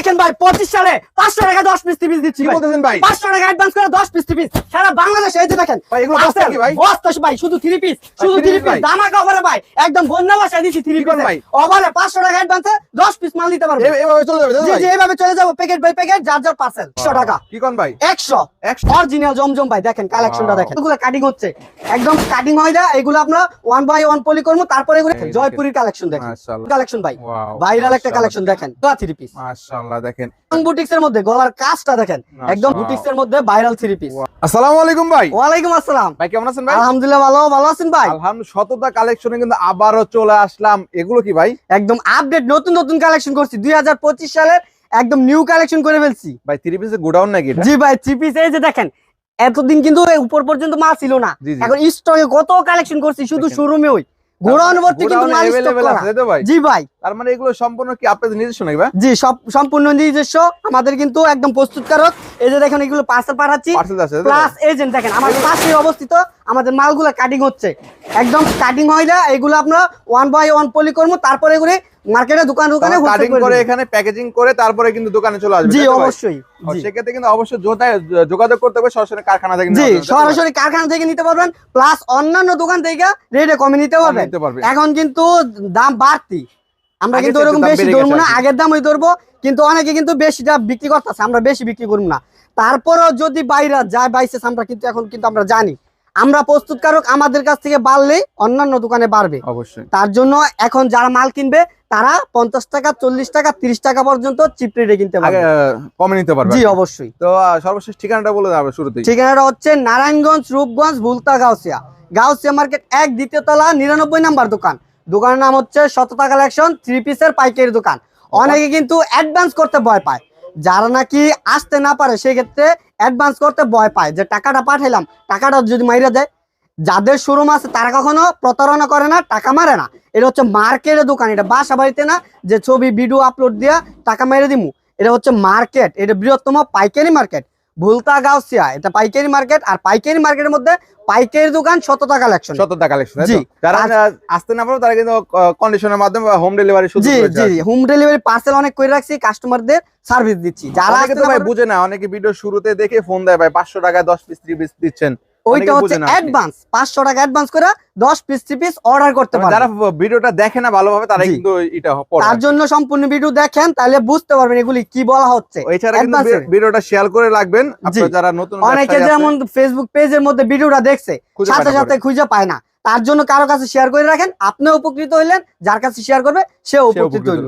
দেখেন ভাই পঁচিশ সালে পাঁচশো টাকা দশ পিস পিস দিচ্ছি পাঁচশো টাকা অ্যাডভান্স করে দশ পিস পিস সারা বাংলাদেশে এই যে দেখেন ভাই, শুধু থ্রি পিস শুধু থ্রি পিস। দামাকা অফারে ভাই একদম বন্যা বাসায় দিচ্ছি থ্রি পিস ভাই? অফারে পাঁচশো টাকা অ্যাডভান্সে দশ পিস মাল দিতে পারবে। এ- এভাবে চলে যাবে তো এইভাবে চলে যাব প্যাকেট বাই প্যাকেট যার যার পার্সেল একশো টাকা। কি কোন ভাই? একশো। একশো। অরিজিনাল জমজম ভাই দেখেন কালেকশনটা. দেখেন। এগুলো কাটিং হচ্ছে। একদম কাটিং হয় না এগুলো আমরা ওয়ান বাই ওয়ান পলি করব তারপরে এগুলো জয়পুরের কালেকশন দেখেন। কালেকশন ভাই। ভাইরাল একটা কালেকশন দেখেন। থ্রি পিস মাশাআল্লাহ। দেখেন। বুটিক্স এর মধ্যে গলার কাজটা দেখেন। একদম বুটিক্স এর মধ্যে ভাইরাল থ্রি পিস আসসালামু আলাইকুম ভাই। আসসালাম। ভাই কেমন আছেন ভাই? আলহামদুলিল্লাহ ভালো ভালো আছেন ভাই? আলহামদুলিল্লাহ শততা কালেকশনে কিন্তু আবারও চলে আসলাম। এগুলো কি ভাই? একদম আপডেট নতুন নতুন কালেকশন করছি। দুই সালের একদম নিউ কালেকশন করে ফেলছি। ভাই থ্রি পিসের গোডাউন নাকি এটা? জি ভাই থ্রি পিস এই যে দেখেন এতদিন কিন্তু উপর পর্যন্ত মাল ছিল না। এখন স্টকে কত কালেকশন করছি শুধু। শোরুমে ওই। কিন্তু তো ভাই? জি ভাই। তার মানে এগুলো সম্পূর্ণ কি আপনাদের নিজস্ব নাকি ভাই? জি সব সম্পূর্ণ নিজস্ব। আমাদের কিন্তু একদম প্রস্তুতকারক। এই যে দেখেন এগুলো পার্সেল পাঠাচ্ছি? প্লাস এজেন্ট দেখেন আমাদের পাশে অবস্থিত। আমাদের মালগুলো কাটিং হচ্ছে। একদম কাটিং হয় না। এগুলো আমরা ওয়ান বাই ওয়ান পলি করব তারপরে এগুলো মার্কেটে দোকান দোকানে কাটিং করে এখানে প্যাকেজিং করে তারপরে কিন্তু দোকানে চলে আসবে জি? অবশ্যই। সেক্ষেত্রে কিন্তু অবশ্যই যোগাযোগ করতে হবে সরাসরি কারখানা থেকে জি? সরাসরি কারখানা থেকে নিতে পারবেন প্লাস অন্যান্য দোকান থেকে রেটে কমে নিতে পারবেন। এখন কিন্তু দাম বাড়তি। আমরা কিন্তু ওরকম দাম বেশি ধরবো না আগের দামই ধরবো কিন্তু অনেকে কিন্তু বেশিটা বিক্রি করতেছে আমরা বেশি বিক্রি করব না। তারপরও যদি বাইরে যায় বাইসেস আমরা কিন্তু এখন কিন্তু আমরা জানি। আমরা প্রস্তুতকারক আমাদের কাছ থেকে বাড়লে অন্যান্য দোকানে বাড়বে। অবশ্যই। তার জন্য এখন যারা মাল কিনবে তারা পঞ্চাশ টাকা চল্লিশ টাকা তিরিশ টাকা পর্যন্ত চিপ রেটে কিনতে পারবে। কমে নিতে পারবে জি অবশ্যই। তো সর্বশেষ ঠিকানাটা বলে দেবে শুরুতেই। ঠিকানাটা হচ্ছে নারায়ণগঞ্জ রূপগঞ্জ ভুলতা গাউসিয়া। গাউসিয়া মার্কেট এক দ্বিতীয় তলা নিরানব্বই নাম্বার দোকান। দোকানের নাম হচ্ছে শততা কালেকশন থ্রি পিসের পাইকারি দোকান। অনেকে কিন্তু অ্যাডভান্স করতে ভয় পায়। যারা নাকি আসতে না পারে, সেক্ষেত্রে অ্যাডভান্স করতে ভয় পায় যে টাকাটা পাঠাইলাম, টাকাটা যদি মাইরা দেয়, যাদের শোরুম আছে তারা কখনো প্রতারণা করে না, টাকা মারে না। এটা হচ্ছে মার্কেটের দোকান, এটা বাসা বাড়িতে না যে ছবি ভিডিও আপলোড দিয়া টাকা মেরে দিমু। এটা হচ্ছে মার্কেট এটা বৃহত্তম পাইকারি মার্কেট ভুলতা গাউসিয়া এটা পাইকারি মার্কেট আর পাইকারি মার্কেটের মধ্যে পাইকারি দোকান শততা কালেকশন শতটা কালেকশন জি। যারা আসতে না পারো তারা কিন্তু কন্ডিশনের মাধ্যমে হোম ডেলিভারি শুরু জি জি হোম ডেলিভারি পার্সেল অনেক করে রাখছি কাস্টমারদের সার্ভিস দিচ্ছি। যারা আগে আসতে তো ভাই বুঝে না অনেকে ভিডিও শুরুতে দেখে ফোন দেয় ভাই পাঁচশো টাকায় দশ পিস 3 পিস দিচ্ছেন। ওইটা হচ্ছে। অ্যাডভান্স পাঁচশো টাকা অ্যাডভান্স করে দশ পিস থ্রি পিস অর্ডার করতে মানে যারা ভিডিওটা দেখে না ভালোভাবে তারা কিন্তু এটা পড়ে তার জন্য সম্পূর্ণ ভিডিও দেখেন তাহলে বুঝতে পারবেন এগুলি কি বলা হচ্ছে। এছাড়া কিন্তু এর। ভিডিওটা শেয়ার করে রাখবেন। আপনারা যারা নতুন অনেকে যেমন ফেসবুক পেজের মধ্যে ভিডিওটা দেখছে সাথে সাথে খুঁজে পায় না। তার জন্য কারও কাছে শেয়ার করে রাখেন আপনিও উপকৃত হইলেন যার কাছে শেয়ার করবে সে সে উপকৃত হইল।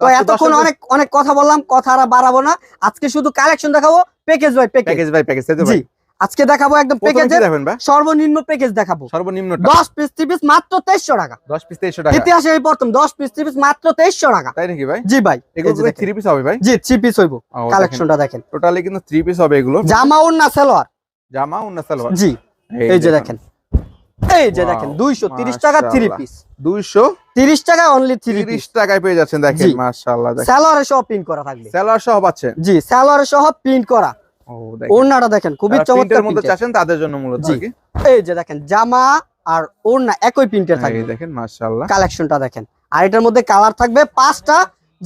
তো এতক্ষণ অনেক অনেক কথা বললাম কথা আর বাড়াবো না। আজকে শুধু কালেকশন দেখাবো package by package by package আজকে দেখাবো একদম ভাই? সর্বনিম্ন প্যাকেজ দেখাবো। সর্বনিম্ন দশ পিস থ্রি পিস মাত্র তেইশশো টাকা। 10 পিস 2300 টাকা। ইতিহাসে এই প্রথম দশ পিস থ্রি পিস মাত্র তেইশশো টাকা। তাই নাকি ভাই? জি ভাই। এগুলো এই যে পিস হবে ভাই? জি থ্রি পিস হইব। কালেকশনটা দেখেন। টোটালি কিন্তু থ্রি পিস হবে এগুলো। জামা ওড়না সালোয়ার। জামা উন্না সালোয়ার। জি। এই যে দেখেন। এই যে দেখেন দুইশো তিরিশ টাকা থ্রি মাশাআল্লাহ। পিস 230 তিরিশ টাকা অনলি থ্রি পিস 30 টাকায় পেয়ে যাচ্ছেন দেখেন মাশাআল্লাহ দেখেন। সালোয়ারে সহ প্রিন্ট করা থাকবে। সেলার সহ পাচ্ছেন জি সালোয়ারে সহ প্রিন্ট করা। ওড়নাটা দেখেন খুবই চমৎকার মধ্যে চাচ্ছেন তাদের জন্য মূলত। কি। এই যে দেখেন জামা আর ওড়না একই প্রিন্টের থাকবে দেখেন মাশাআল্লাহ। কালেকশনটা দেখেন। আর এটার মধ্যে কালার থাকবে পাঁচটা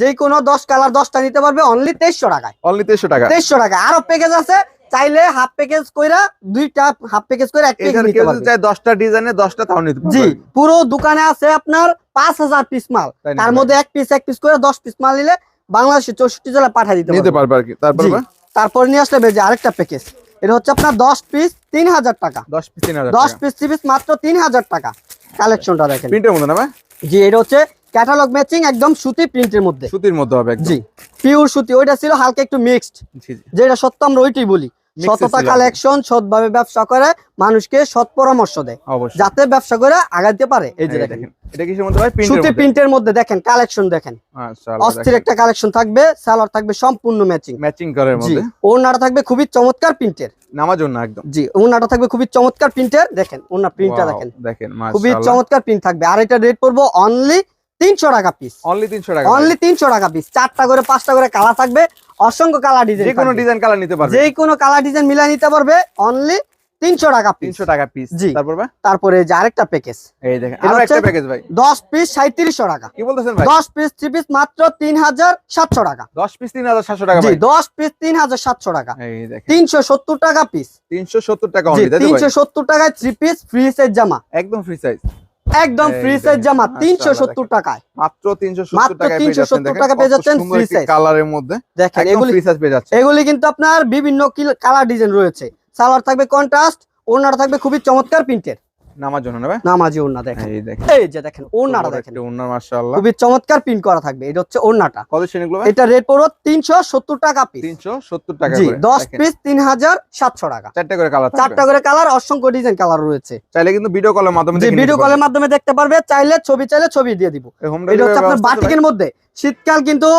যে কোনো দশ কালার দশটা নিতে পারবে অনলি তেইশশো টাকায়। অনলি 300 টাকা। তেইশশো টাকা। আরও প্যাকেজ আছে চাইলে হাফ প্যাকেজ কইরা দুইটা হাফ প্যাকেজ করে এক প্যাকেজ এখানে নিতে পারবে। চায় 10টা ডিজাইনে 10টা তাও নিতে জি পুরো দোকানে আছে আপনার পাঁচ হাজার পিস মাল। তার মধ্যে এক পিস এক পিস করে দশ পিস মাল নিলে বাংলাদেশের চৌষট্টি জেলায় পাঠিয়ে দিতে নিতে পারবে। পারবে আর কি। তারপর তারপর নিয়ে আসলে বেজে আরেকটা প্যাকেজ এটা হচ্ছে আপনার দশ পিস তিন হাজার টাকা। 10 পিস 3000 দশ পিস থ্রি পিস মাত্র তিন হাজার টাকা। কালেকশনটা দেখেন। প্রিন্টের মধ্যে না ভাই? জি এটা হচ্ছে ক্যাটালগ ম্যাচিং একদম সুতি প্রিন্টের মধ্যে। সুতির মধ্যে হবে জি পিওর সুতি। ওইটা ছিল হালকা একটু মিক্সড যেটা সত্য আমরা ওইটাই বলি। সততা। কালেকশন সৎভাবে ব্যবসা করে মানুষকে সৎ পরামর্শ দেয়। যাতে ব্যবসা করে আগাইতে পারে। এই যে দেখেন দেখেন। এটা কিসের মধ্যে ভাই সুতি প্রিন্টের মধ্যে দেখেন কালেকশন দেখেন। অস্থির একটা কালেকশন থাকবে সালোয়ার থাকবে সম্পূর্ণ ম্যাচিং ম্যাচিং করার মধ্যে। ওনাটা থাকবে খুবই চমৎকার প্রিন্টের। নামার জন্য একদম। জি ওনাটা থাকবে খুবই চমৎকার প্রিন্টের। দেখেন ওনার প্রিন্টটা দেখেন। দেখেন খুবই চমৎকার প্রিন্ট থাকবে। আর এটা রেট পড়ব অনলি তিনশো টাকা পিস অনলি 300 টাকা অনলি তিনশো টাকা পিস চারটা করে পাঁচটা করে কালার থাকবে। অসংখ্য কালার ডিজাইন যে কোনো ডিজাইন কালার নিতে পারবে। যে কোনো কালার ডিজাইন মিলাই নিতে পারবে। অনলি তিনশো টাকা পিস তিনশো টাকা পিস জি। তারপর তারপরে যে আরেকটা প্যাকেজ এই দেখেন আরও একটা প্যাকেজ ভাই। দশ পিস সাঁত্রিশশো টাকা। কি বলতেছেন ভাই? দশ পিস থ্রি পিস মাত্র তিন হাজার সাতশো টাকা। দশ পিস টাকা ভাই। পিস তিন হাজার সাতশো টাকা। এই দেখেন। তিনশো সত্তর টাকা পিস তিনশো সত্তর টাকা তিনশো টাকায় থ্রি পিস ফ্রি সাইজ জামা। একদম ফ্রি সাইজ একদম ফ্রি সাইজ জামা মাশাআল্লাহ, তিনশো সত্তর টাকায়। মাত্র তিনশো সত্তর মাত্র টাকায় পেয়ে 370 যাচ্ছেন দেখেন টাকা পেয়ে যাচ্ছেন ফ্রি সাইজ কালারের মধ্যে। দেখেন এগুলি ফ্রি সাইজ পেয়ে যাচ্ছে এগুলি কিন্তু আপনার বিভিন্ন কালার ডিজাইন রয়েছে। সালোয়ার থাকবে কন্ট্রাস্ট ওড়নাটা থাকবে খুবই চমৎকার প্রিন্টের নামার জন্য না নামাজি ওড়না দেখেন। এই দেখেন। এই যে দেখেন ওড়নাটা দেখেন। ওনার মাশাআল্লাহ। খুবই চমৎকার প্রিন্ট করা থাকবে এটা হচ্ছে ওড়নাটা। কত শ্রেণীগুলো ভাই? এটা রেট পড়ো তিনশো সত্তর টাকা পিস টাকা জি করে দশ দেখেন, পিস তিন হাজার সাতশো টাকা। চারটে করে কালার চারটা করে কালার অসংখ্য ডিজাইন কালার রয়েছে। চাইলে কিন্তু ভিডিও কলের মাধ্যমে ভিডিও কলের মাধ্যমে দেখতে পারবে চাইলে ছবি চাইলে ছবি দিয়ে দিব। এটা হচ্ছে আপনার বাটিকের মধ্যে। শীতকাল কিন্তু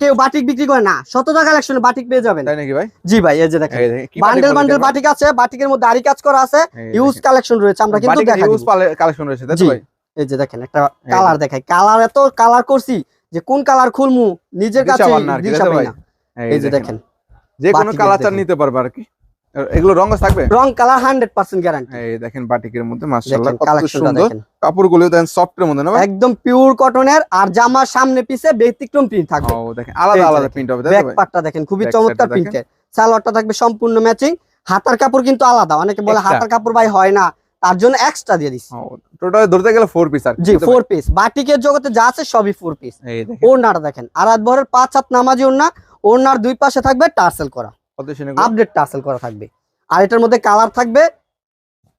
কেউ বাটিক বিক্রি করে না শতটা লাগছে বাটিক পেয়ে যাবেন। তাই নাকি ভাই? জি ভাই এই যে দেখেন বান্ডেল বান্ডেল বাটিক আছে বাটিকের মধ্যে আরি কাজ করা আছে ইউজ কালেকশন রয়েছে আমরা কিন্তু দেখাই দেখা ইউজ কালেকশন রয়েছে তাই ভাই? এই যে দেখেন একটা কালার দেখাই। কালার এত কালার করছি যে কোন কালার খুলমু নিজের কাছে? এই যে দেখেন। যে কোনো কালার চান নিতে পারবে আর কি। এগুলো রঙ থাকবে? রং কালার হান্ড্রেড পার্সেন্ট গ্যারান্টি এই দেখেন বাটিকের মধ্যে মাশাআল্লাহ কত সুন্দর। দেখেন। কাপড়গুলো সফটের মধ্যে না একদম পিওর কটনের আর জামার সামনে পিছে ব্যতিক্রম প্রিন্ট থাকবে। ও দেখেন আলাদা আলাদা প্রিন্ট হবে তাই ব্যাক পার্টটা দেখেন খুবই চমৎকার প্রিন্টের সালোয়ারটা থাকবে সম্পূর্ণ ম্যাচিং হাতার কাপড় কিন্তু আলাদা অনেকে বলে হাতার কাপড় ভাই হয় না তার জন্য এক্সট্রা দিয়ে দিচ্ছি টোটাল ধরতে গেলে ফোর পিস আর জি তাই তো ভাই? ফোর পিস বাটিকের জগতে যা আছে সবই ফোর পিস এই দেখেন। ওড়নাটা দেখেন আর রাত ভরের পাঁচ হাত নামাজি ওড়না ওড়নার দুই পাশে থাকবে টার্সেল করা। আপডেট টার্সেল করা থাকবে। আর এটার মধ্যে কালার থাকবে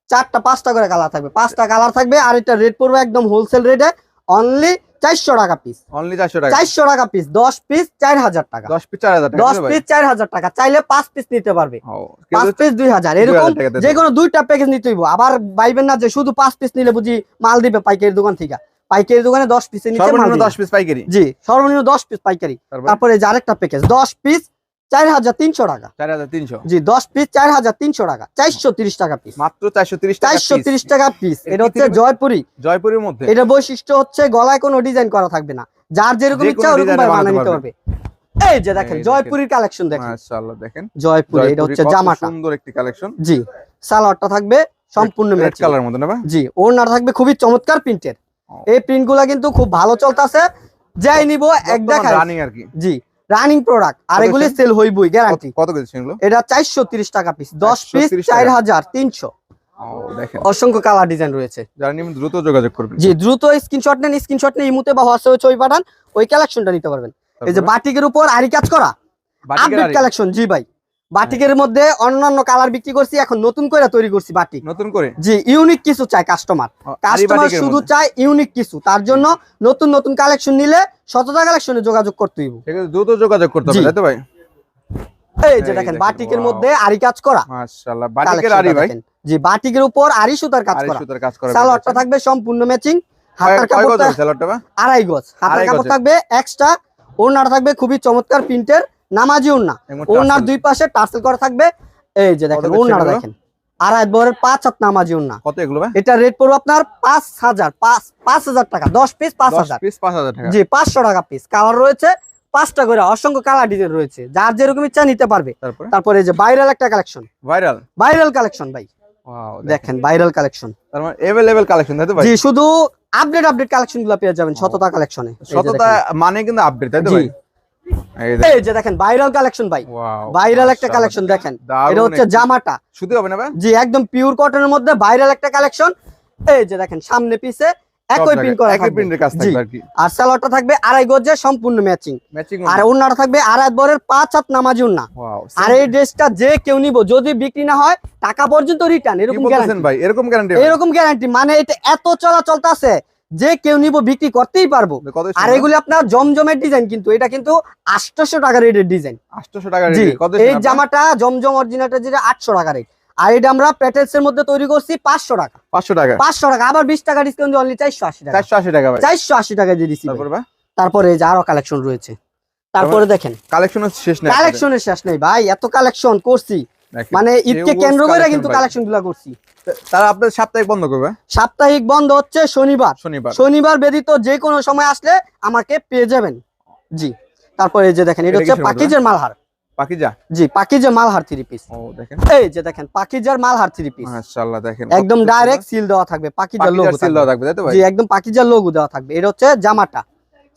চারটা পাঁচটা করে কালার থাকবে। পাঁচটা কালার থাকবে আর এটা রেট পড়বে একদম হোলসেল রেটে অনলি চারশো টাকা পিস অনলি চারশো টাকা? চারশো টাকা পিস দশ পিস চার হাজার টাকা। দশ পিস চার হাজার দশ? পিস চার হাজার টাকা চাইলে পাঁচ পিস নিতে পারবে। পাঁচ পিস দুই হাজার। এরকম যে কোনো দুইটা প্যাকেজ নিতে হইব। আবার বাইবেন না যে শুধু পাঁচ পিস নিলে বুঝি মাল দিবে পাইকারি দোকান থেকে। পাইকারি দোকানে দশ পিসের নিচে দশ পিস পাইকারি? জি সর্বনিম্ন দশ পিস পাইকারি। তারপরে? যে আরেকটা প্যাকেজ দশ পিস চার হাজার তিনশো টাকা। চার হাজার তিনশো? জি দশ পিস চার হাজার তিনশো টাকা। চারশো তিরিশ টাকা পিস মাত্র চারশো তিরিশ চারশো তিরিশ টাকা পিস এটা এটা হচ্ছে জয়পুরি। জয়পুরের মধ্যে? এটা বৈশিষ্ট্য হচ্ছে গলায় কোনো ডিজাইন করা থাকবে না। যার যেরকম ইচ্ছা ওরকম design ভাবে এ বানিয়ে নিতে পারবে। এই যে দেখেন এই কালেকশন দেখেন। মাশাআল্লাহ দেখেন। জয়পুরি এটা হচ্ছে জামাটা। সুন্দর একটি কালেকশন জি সালোয়ারটা থাকবে সম্পূর্ণ রেড কালার মধ্যে না জি ওড়নাটা থাকবে খুবই চমৎকার প্রিন্টের এই প্রিন্টগুলা কিন্তু খুব ভালো চলতেছে। যাই নিব এক দেখায়। রানিং আর কি। জি রানিং প্রোডাক্ট আর এগুলি সেল? হইবই গ্যারান্টি কত- কেজি সেগুলো এটা চারশো তিরিশ টাকা পিস দশ পিস 430 চার হাজার তিনশো। অসংখ্য কালার ডিজাইন রয়েছে। যারা দ্রুত যোগাযোগ করবেন। জি দ্রুত স্ক্রিনশট নেন স্ক্রিনশট নিয়ে ইমুতে বা হোয়াটসঅ্যাপে ছবি পাঠান ওই কালেকশনটা নিতে পারবেন। এই যে বাটিকের উপর আরি কাজ করা। আপডেট কালেকশন জি ভাই। বাটিকের মধ্যে অন্যান্য কালার বিক্রি করছি এখন নতুন করে তৈরি করছি বাটিক। নতুন করে? জি ইউনিক কিছু চাই কাস্টমার কাস্টমার শুধু। চায় ইউনিক কিছু তার জন্য নতুন নতুন কালেকশন নিলে শততা কালেকশনে যোগাযোগ করতে হইব। সেক্ষেত্রে দ্রুত যোগাযোগ করতে হবে তাই তো ভাই? এই যে দেখেন বাটিকের মধ্যে আরি কাজ করা। মাশাআল্লাহ বাটিকের আরি ভাই? জি বাটিকের উপর আরি সুতার কাজ আরি করা। সুতার কাজ করা সালোয়ারটা থাকবে সম্পূর্ণ ম্যাচিং হাতার কাপড়টা সালোয়ারটা আড়াই গজ। হাতার কাপড় থাকবে এক্সট্রা ওড়নাটা থাকবে খুবই চমৎকার প্রিন্টের নামাজি এমন ওড়নার দুই পাশে টার্সেল করা থাকবে। এই যে দেখেন এগুলো? দেখেন। আড়াই বরের পাঁচ হাত নামাজি ওড়না কত এগুলো ভাই? এটা রেট পড়বে আপনার পাঁচ হাজার পাঁচ পাঁচ হাজার টাকা দশ পিস পাঁচ হাজার। পিস পাঁচ হাজার টাকা। জি পাঁচশো টাকা পিস কালার রয়েছে পাঁচটা করে অসংখ্য কালার ডিজাইন রয়েছে। যার যেরকম ইচ্ছা নিতে পারবে। তারপরে? যে ভাইরাল একটা কালেকশন ভাইরাল ভাইরাল কালেকশন ভাই। দেখেন। ভাইরাল কালেকশন তার মানে কালেকশন তাই তো ভাই? জি শুধু আপডেট আপডেট কালেকশনগুলো পেয়ে যাবেন শততা কালেকশনে সততা মানে কিন্তু আপডেট তাই তো ভাই? এই যে দেখেন ভাইরাল কালেকশন ভাই। ভাইরাল একটা কালেকশন দেখেন। এটা হচ্ছে জামাটা। শুধু হবে না জি একদম পিওর কটনের মধ্যে ভাইরাল একটা কালেকশন এই যে দেখেন সামনে পিছে একই প্রিন্ট করা একই প্রিন্টের কাজ থাকবে আর কি। আর সালোয়ারটা থাকবে আড়াই গজে সম্পূর্ণ ম্যাচিং আর ওন্নাটা থাকবে আড়াই বরের পাঁচ হাত নামাজি ওন্না আর এই ড্রেসটা যে কেউ নিব যদি বিক্রি না হয় টাকা পর্যন্ত রিটার্ন এরকম গ্যারান্টি ভাই? এরকম গ্যারান্টি এরকম গ্যারান্টি মানে এটা এত চলাচল আছে। যে কেউ নিব বিক্রি করতেই পারব। আর এগুলি আপনার জমজমের ডিজাইন কিন্তু এটা কিন্তু আটশোশো টাকা রেটের ডিজাইন 800 টাকা এই জামাটা জমজম অরিজিনালটা যেটা আটশো টাকা রেট আর এটা আমরা প্যাটেলস এর মধ্যে তৈরি করছি পাঁচশো টাকা। 500 টাকা। পাঁচশো টাকা আবার বিশ টাকা ডিসকাউন্ট অনলি চারশো আশি টাকা। 480 টাকা চারশো আশি টাকা দিয়ে দিচ্ছি তারপরে যে আরও কালেকশন রয়েছে। তারপরে দেখেন। কালেকশন শেষ নাই কালেকশনের শেষ নেই ভাই এত কালেকশন করছি। মানে ঈদকে কেন্দ্র করে কিন্তু। কালেকশনগুলা করছি। তারা আপনাদের সাপ্তাহিক বন্ধ করবে? সাপ্তাহিক বন্ধ হচ্ছে শনিবার। শনিবার। শনিবার ব্যতীত যে কোনো সময় আসলে আমাকে পেয়ে যাবেন। জি। তারপরে এই যে দেখেন এটা হচ্ছে পাকিজের মালহার। পাকিজা? জি পাকিজা মালহার থ্রি পিস ও দেখেন। এই যে দেখেন পাকিজার মালহার থ্রি পিস মাশাআল্লাহ দেখেন একদম ডাইরেক্ট সিল দেওয়া থাকবে পাকিজার লোগো সিল দেওয়া থাকবে। তাই তো ভাই? জি একদম পাকিজার লোগো দেওয়া থাকবে। এটা হচ্ছে জামাটা।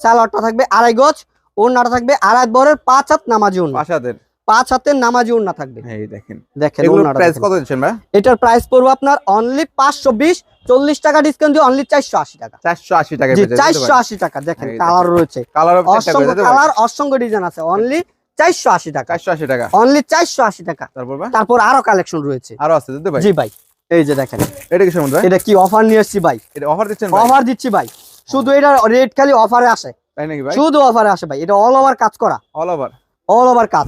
সালোয়ারটা থাকবে আড়াই গজ ওড়নাটা থাকবে আড়াই বরের পাঁচ হাত নামাজি ওড়না। পাশাদের পাঁচ হাতের নামাজি ওড়না থাকবে। এই দেখেন। দেখেন প্রাইস কত দিচ্ছেন ভাই? এটার প্রাইস পড়বে আপনার অনলি পাঁচশো বিশ চল্লিশ টাকা ডিসকাউন্ট দিয়ে অনলি চারশো আশি টাকা। 480 টাকা জি চারশো আশি টাকা দেখেন কালার রয়েছে। কালার অসংখ্য কালার অসংখ্য ডিজাইন আছে। অনলি চারশো আশি টাকা। 480 টাকা। অনলি চারশো আশি টাকা। তারপর ভাই? তারপর আরও কালেকশন রয়েছে। আরও আছে তাই ভাই জি ভাই এই যে দেখেন। এটা কি সময় এটা কি অফার নিয়ে এসছি ভাই? এটা অফার দিচ্ছেন ভাই? অফার দিচ্ছি ভাই। শুধু এটা রেট খালি অফারে আসে। তাই নাকি ভাই? শুধু অফারে আসে ভাই। এটা অল ওভার কাজ করা। অল ওভার অল ওভার কাজ।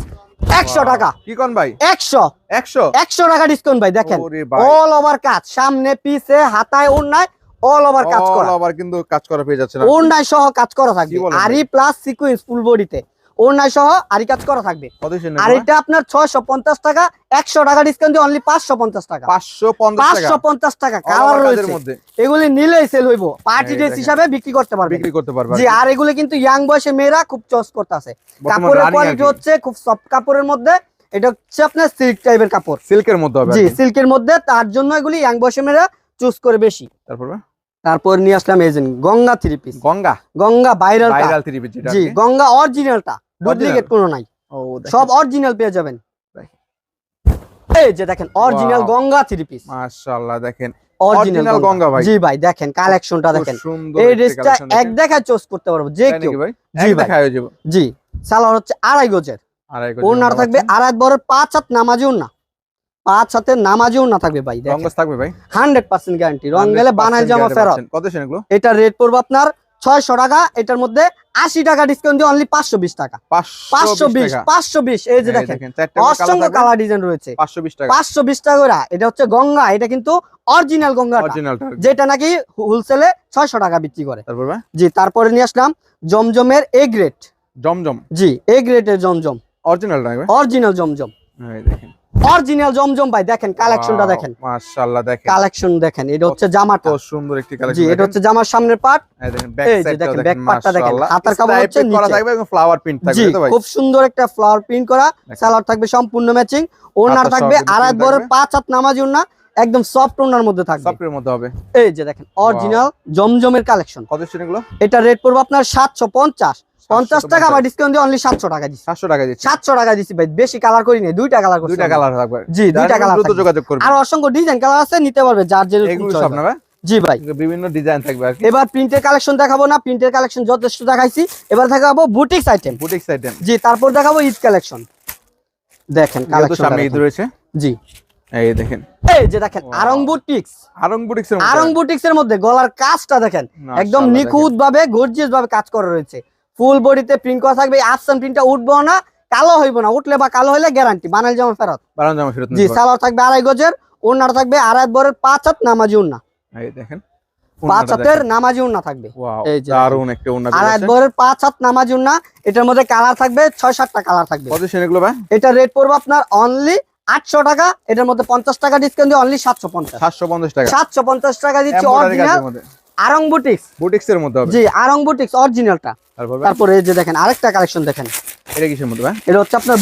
একশো টাকা। কি কোন ভাই? একশো। 100 একশো টাকা ডিসকাউন্ট ভাই দেখেন। অল ওভার কাজ। সামনে পিছে হাতায় ওড়নায় অল ওভার কাজ অল করা। ওভার কিন্তু কাজ করা পেয়ে যাচ্ছে না ওড়নায় সহ কাজ করা থাকবে? আরি প্লাস সিকুয়েন্স ফুল বডিতে ওড়নায় সহ আরি কাজ করা থাকবে। আর এটা আপনার ছয়শো পঞ্চাশ টাকা একশো টাকা ডিসকাউন্ট দিয়ে অনলি পাঁচশো পঞ্চাশ টাকা। পাঁচশো পঞ্চাশ টাকা? কালার রয়েছে। মধ্যে। এগুলি নিলেই সেল হইব। পার্টি ড্রেস হিসাবে বিক্রি করতে পারবে বিক্রি করতে পারবে জি আর এগুলি কিন্তু ইয়াং বয়সে মেয়েরা খুব চয়েস করতেছে বর্তমান কাপড়ের কোয়ালিটি হচ্ছে খুব সফট কাপড়ের মধ্যে। এটা হচ্ছে আপনার সিল্ক টাইপের কাপড়। সিল্কের মধ্যে হবে জি সিল্কের মধ্যে। তার জন্য এগুলি ইয়াং বয়সে মেয়েরা চুজ করে বেশি। তারপর তারপর নিয়ে আসলাম যে Ganga three piece Ganga? Ganga viral viral three piece জি গঙ্গা অরিজিনালটা ডুপ্লিকেট কোনো নাই। সব অরিজিনাল পেয়ে যাবেন। এই যে দেখেন অরিজিনাল গঙ্গা থ্রি পিস মাশাআল্লাহ দেখেন। অরিজিনাল গঙ্গা ভাই। জি ভাই দেখেন কালেকশনটা দেখেন। এই ড্রেসটা এক। দেখায় করতে পারব যে কেউ। জি ভাই। জি সালোয়ার হচ্ছে আড়াই গজের। আড়াই গজ ওনার থাকবে আড়াই বড় পাঁচ হাত নামাজি না পাঁচ হাতের নামাজি না থাকবে ভাই রঙ্গস থাকবে ভাই। হান্ড্রেড পার্সেন্ট গ্যারান্টি রং গেলে 100% বানাই জামা ফেরত। কত এটা রেট পড়বে আপনার ছয়শো টাকা এটার মধ্যে আশি টাকা ডিসকাউন্ট দিয়ে অনলি পাঁচশো বিশ টাকা। পাঁচশো বিশ পাঁচশো বিশ এই যে দেখেন অসংখ্য কালার ডিজাইন রয়েছে। পাঁচশো বিশ টাকা। পাঁচশো বিশ টাকা এটা হচ্ছে গঙ্গা এটা কিন্তু অরিজিনাল গঙ্গা যেটা নাকি হোলসেলে ছয়শো টাকা বিক্রি করে। জি তারপরে নিয়ে আসলাম জমজমের এ গ্রেড জমজম। জি এ গ্রেডের জমজম। অরিজিনাল অরিজিনাল জমজম। দেখেন। অরিজিনাল জমজম ভাই দেখেন কালেকশনটা দেখেন। মাশাআল্লাহ দেখেন। কালেকশন দেখেন এটা হচ্ছে জামাটা। কত সুন্দর একটি জি এটা হচ্ছে জামার সামনের পার্ট এই দেখেন ব্যাক এই দেখেন, হাতার কাপড় হচ্ছে Stripe করা থাকবে এবং ফ্লাওয়ার প্রিন্ট থাকবে তো ভাই? খুব সুন্দর একটা ফ্লাওয়ার প্রিন্ট করা। সালোয়ার থাকবে সম্পূর্ণ ম্যাচিং ওনার থাকবে আড়াই বড় পাঁচ হাত নামাজি ওনা একদম সফট ওনার মধ্যে থাকবে। সফটের মধ্যে হবে। এই যে দেখেন অরিজিনাল জমজমের কালেকশন কত এটা রেট পড়বে আপনার সাতশো পঞ্চাশ। পঞ্চাশ টাকা 750 ডিসকাউন্ট দিয়ে অনলি সাতশো টাকা দিচ্ছি 700 টাকা দিচ্ছি। সাতশো টাকা দিচ্ছি ভাই। বেশি কালার করি নাই দুইটা কালার দুইটা কালার থাকবে। জি দুইটা কালার যোগাযোগ করবে আর অসংখ্য ডিজাইন কালার আছে নিতে পারবে যার যে সব জি ভাই। বিভিন্ন ডিজাইন থাকবে এবার প্রিন্টের কালেকশন দেখাবো না প্রিন্টের কালেকশন যথেষ্ট দেখাইছি। এবার দেখাবো বুটিক্স আইটেম বুটিক্স আইটেম জি তারপর দেখাবো ঈদ কালেকশন দেখেন কালেকশন সামনে ঈদ রয়েছে। জি। এই দেখেন। এই যে দেখেন. আরং বুটিক্স আরং বুটিক্স মধ্যে? আরং বুটিক্স এর মধ্যে গলার কাজটা দেখেন। একদম। নিখুঁত ভাবে গর্জিয়াস ভাবে কাজ করা রয়েছে। ফুল বডিতে প্রিন্ট করা থাকবে আফসান প্রিন্টটা উঠবো না কালো হইব না উঠলে বা কালো হইলে গ্যারান্টি বানাল জামা ফেরত। বারান জামা ফেরত জি সালোয়ার থাকবে আড়াই গজের ওনার থাকবে আড়াই বরের পাঁচ হাত নামাজি উন্না এই দেখেন পাঁচ ওড়নাটা হাতের নামাজি উন্না থাকবে। ওয়াও এই যে। দারুণ একটা ওড়না আড়াই বরের পাঁচ হাত নামাজি উন্না এটার মধ্যে কালার থাকবে ছয় সাতটা কালার থাকবে। কত এগুলো ভাই? এটা রেট পড়বে আপনার অনলি আটশো টাকা এটার মধ্যে পঞ্চাশ টাকা ডিসকাউন্ট দিয়ে অনলি সাতশো পঞ্চাশ। 750 টাকা। সাতশো পঞ্চাশ টাকা দিচ্ছি অরিজিনাল আরং বুটিক্স। বুটিক্স এর মধ্যে হবে। জি আরং বুটিক্স অরিজিনালটা। তারপরে এই যে দেখেন আরেকটা কালেকশন দেখেন। এটা কিসের মধ্যে ভাই? এটা হচ্ছে আপনার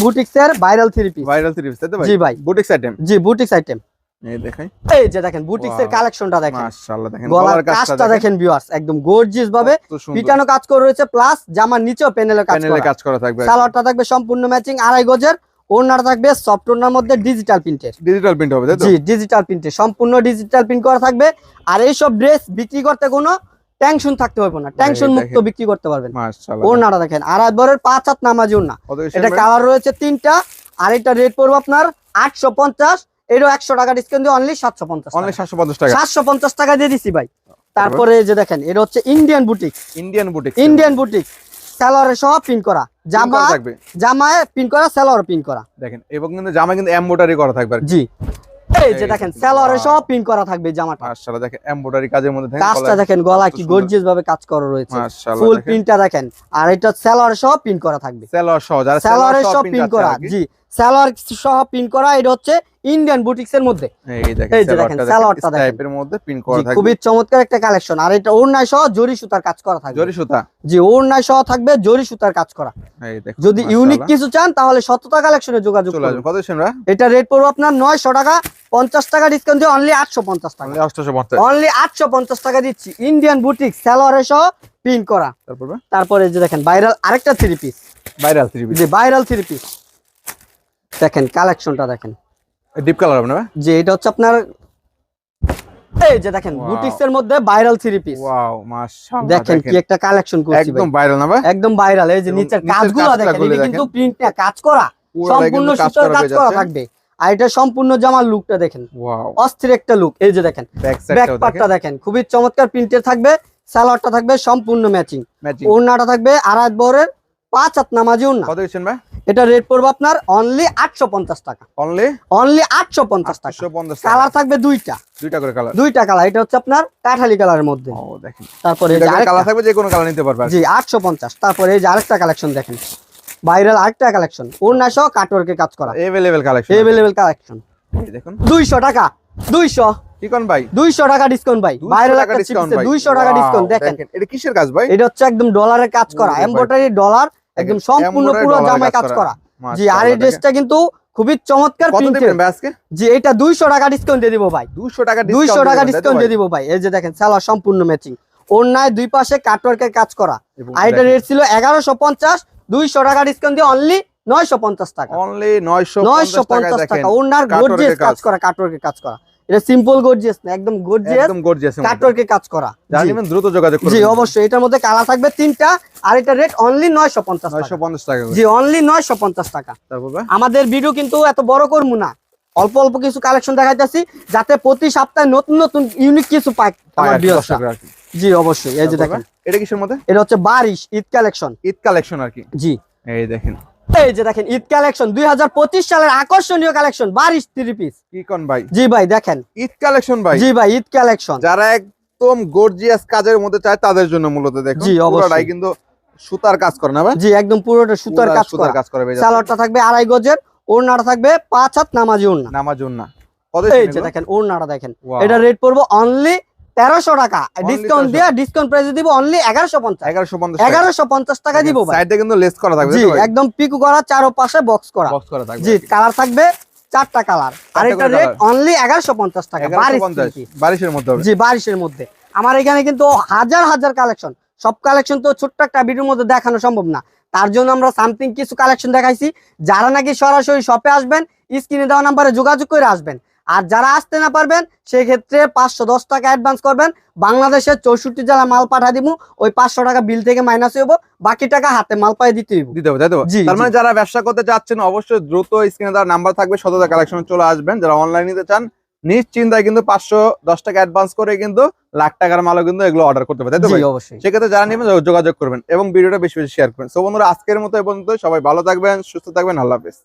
viral three piece viral three piece তাই তো ভাই? জি ভাই। বুটিক্স আইটেম জি বুটিক্স আইটেম এই দেখেন এই যে দেখেন বুটিক্স কালেকশনটা দেখেন। মাশাআল্লাহ দেখেন গলার কাজটা দেখেন। ভিউয়ার্স একদম গর্জিয়াস ভাবে পিটানো কাজ করে রয়েছে প্লাস জামার নিচেও প্যানেলের কাজ করা। কাজ করা থাকবে সালোয়ারটা থাকবে সম্পূর্ণ ম্যাচিং আড়াই গজের। ওড়নাটা থাকবে সফট ওড়নার মধ্যে ডিজিটাল প্রিন্টের ডিজিটাল প্রিন্ট হবে তাই তো? জি ডিজিটাল প্রিন্টে সম্পূর্ণ ডিজিটাল প্রিন্ট করা থাকবে। আর এইসব ড্রেস বিক্রি করতে কোনো টেনশন থাকতে হবে না। টেনশন মুক্ত বিক্রি করতে পারবেন। ওড়নাটা দেখেন আর বরের পাঁচ হাত নামাজি কত এটা কালার রয়েছে তিনটা আর এটা রেট পড়বে আপনার আটশো পঞ্চাশ। এরও একশো টাকা ডিসকাউন্ট দিয়ে অনলি সাতশো পঞ্চাশ অনলি 750 টাকা। সাতশো পঞ্চাশ টাকা দিয়ে দিছি ভাই। তারপরে এই যে দেখেন এটা হচ্ছে Indian boutique Indian boutiques Indian boutique সালোয়ারের সহ পিন করা। জামা থাকবে। জামায় পিন করা সালোয়ার পিন করা। দেখেন এবং কিন্তু জামা কিন্তু এমব্রয়ডারি করা থাকবে জি। এই যে দেখেন বাহ। সহ পিন করা থাকবে জামাটা। মাশাআল্লাহ দেখেন এমব্রয়ডারি কাজের মধ্যে দেখেন কাজটা দেখেন গলা কি। গর্জিয়াস ভাবে কাজ করা রয়েছে। ফুল প্রিন্টটা দেখেন। আর এটা সালোয়ার সহ পিন করা থাকবে। সেলর সহ যারা সালোয়ারের সহ সব পিন করা জি। সালোয়ার সহ পিন করা এটা হচ্ছে ইন্ডিয়ান বুটিক্স এর মধ্যে। এই যে দেখেন, সালোয়ারটা। টাইপের মধ্যে পিন করা জি, থাকবে। খুবই চমৎকার একটা কালেকশন আর এটা ওড়নায় সহ জরি সুতার কাজ করা থাকবে। জরি সুতা। জি ওড়নায় সহ থাকবে জরি সুতার কাজ করা। এই দেখুন যদি ইউনিক কিছু চান তাহলে সততা কালেকশনে যোগাযোগ করুন। কত এটা রেট পড়বে আপনার নয়শো টাকা পঞ্চাশ টাকা ডিসকাউন্ট দিয়ে অনলি আটশো পঞ্চাশ টাকা। তাহলে 850 অনলি আটশো পঞ্চাশ টাকা দিচ্ছি। ইন্ডিয়ান বুটিক সালোয়ারে সহ পিন করা। তারপর তারপরে যে দেখেন ভাইরাল আরেকটা থ্রি পিস ভাইরাল থ্রি যে ভাইরাল থ্রি পিস দেখেন কালেকশনটা দেখেন। ডিপ কালার হবে না যে এটা হচ্ছে আপনার এই যে দেখেন Wow. বুটিক্স এর মধ্যে ভাইরাল থ্রি পিস ওয়াও মাশাআল্লাহ দেখেন কি একটা কালেকশন করছি একদম ভাইরাল না ভাই? একদম ভাইরাল এই যে নিচের কাজগুলো দেখেন এটা কিন্তু দেখেন। প্রিন্ট না কাজ করা। সম্পূর্ণ সুতোর কাজ করা থাকবে। আর এটা সম্পূর্ণ জামার লুকটা দেখেন। ওয়াও অস্থির একটা লুক এই যে দেখেন। ব্যাক পার্টটা দেখেন। খুবই চমৎকার প্রিন্টের থাকবে সালোয়ারটা থাকবে সম্পূর্ণ ম্যাচিং ম্যাচিং ওড়নাটা থাকবে আড়াই বরের পাঁচ হাত নামাজি ওড়না কত দিচ্ছেন ভাই? এটা রেট পড়বে আপনার অনলি আটশো পঞ্চাশ টাকা। অনলি অনলি আটশো পঞ্চাশ টাকা। কালার থাকবে দুইটা। দুইটা করে কালার দুইটা কালার এটা হচ্ছে আপনার কাঠালি কালারের মধ্যে। দেখেন। তারপরে কালার থাকবে যে কোনো কালার নিতে পারবে জি আটশো পঞ্চাশ। তারপরে এই যে আরেকটা কালেকশন দেখেন। ভাইরাল আরেকটা কালেকশন ওড়না সহ কাটওয়ার্কে কাজ করা। এভেলেবেল কালেকশন এভেলেবেল কালেকশন দেখুন। দুইশো টাকা। দুইশো। কি কোন ভাই? দুইশো টাকা ডিসকাউন্ট ভাই। 200 টাকা একটা ডিসকাউন্ট চিপসে ভাই। দুইশো টাকা ডিসকাউন্ট দেখেন। এটা কিসের কাজ ভাই? এটা হচ্ছে একদম ডলারের কাজ করা এমব্রয়ডারি ডলার একদম সম্পূর্ণ পুরো জামায় কাজ করা। জি আর এই ড্রেসটা কিন্তু খুবই চমৎকার জি এটা দুইশো টাকা ডিসকাউন্ট দিয়ে দিব ভাই। 200 টাকা দুইশো টাকা ডিসকাউন্ট দিয়ে দিব ভাই। এই যে দেখেন সালোয়ার সম্পূর্ণ ম্যাচিং ওড়নায় দুই পাশে কাটওয়ার্কের কাজ করা। আর এটা রেট ছিল এগারোশো পঞ্চাশ দুইশো টাকা ডিসকাউন্ট দিয়ে অনলি নয়শো পঞ্চাশ টাকা। অনলি 950 নয়শো টাকা। পঞ্চাশ টাকা ওনার কাজ। কাজ। করা কাটওয়ার্কের কাজ করা। এটা সিম্পল গর্জিয়াস না একদম গর্জিয়াস একদম গর্জিয়াস কাজ করা। যারা জি। নেবেন দ্রুত যোগাযোগ করুন। জি অবশ্যই। এটার মধ্যে কালার থাকবে তিনটা আর এটা রেট অনলি নয়শো পঞ্চাশ টাকা। 950 টাকা জি অনলি নয়শো পঞ্চাশ টাকা। তারপর আমাদের ভিডিও কিন্তু এত বড় করব না। অল্প অল্প কিছু কালেকশন দেখাইতেছি যাতে প্রতি সপ্তাহে নতুন নতুন ইউনিক কিছু পায় আমার। জি অবশ্যই। এই যে দেখেন। এটা কিসের মধ্যে? এটা হচ্ছে বারিশ ঈদ কালেকশন ঈদ কালেকশন আর কি। জি। এই দেখেন। এই যে দেখেন ঈদ কালেকশন দুই সালের আকর্ষণীয় কালেকশন বারিশ থ্রি পিস কি কোন ভাই? জি ভাই দেখেন। ঈদ কালেকশন ভাই? জি ভাই ঈদ কালেকশন যারা একদম গর্জিয়াস কাজের মধ্যে চায় তাদের জন্য মূলত দেখুন। জি, অবশ্যই। কিন্তু সুতার কাজ করে না ভাই? জি একদম পুরোটা সুতার কাজ সুতার কাজ করে সালোয়ারটা থাকবে আড়াই গজের ওড়নাটা থাকবে পাঁচ হাত নামাজি ওড়না। নামাজ না কত এই যে দেখেন ওড়নাটা দেখেন। এটা রেট পড়ব অনলি তেরোশো টাকা। ডিসকাউন্ট 1300 দিয়ে ডিসকাউন্ট প্রাইসে দিব অনলি এগারোশো পঞ্চাশ। এগারোশো পঞ্চাশ এগারোশো পঞ্চাশ টাকা দিব ভাই। সাইডে কিন্তু লেস করা থাকবে জি একদম পিকু করা চারো পাশে বক্স করা। বক্স করা থাকবে জি কালার থাকবে চারটা কালার আর এটা রেট অনলি এগারোশো পঞ্চাশ টাকা। বারিশের মধ্যে জি বারিশের মধ্যে। আমার এখানে কিন্তু হাজার হাজার কালেকশন সব কালেকশন তো ছোট্ট একটা ভিডিওর মধ্যে দেখানো সম্ভব না। তার জন্য আমরা সামথিং কিছু কালেকশন দেখাইছি। যারা নাকি সরাসরি শপে আসবেন স্ক্রিনে দেওয়া নাম্বারে যোগাযোগ করে আসবেন। আর যারা আসতে না পারবেন সেই ক্ষেত্রে পাঁচশো দশ টাকা অ্যাডভান্স করবেন। বাংলাদেশের চৌষট্টি জেলা মাল পাঠা দিব ওই পাঁচশো টাকা বিল থেকে মাইনাস হইব বাকি টাকা হাতে মাল পায়ে দিতে হইব। দিতে হবে তার মানে যারা ব্যবসা করতে চাচ্ছেন অবশ্যই দ্রুত স্ক্রিনে দেওয়ার নাম্বার থাকবে শততা কালেকশন চলে আসবেন। যারা অনলাইন নিতে চান নিশ্চিন্তায় কিন্তু পাঁচশো দশ টাকা অ্যাডভান্স করে কিন্তু লাখ টাকার মালও কিন্তু এগুলো অর্ডার করতে পারে তাই তো ভাই? অবশ্যই। সেক্ষেত্রে যারা নেবেন যোগাযোগ করবেন এবং ভিডিওটা বেশি বেশি শেয়ার করবেন। সো বন্ধুরা আজকের মতো এই পর্যন্ত সবাই ভালো থাকবেন সুস্থ থাকবেন। আল্লাহ হাফেজ।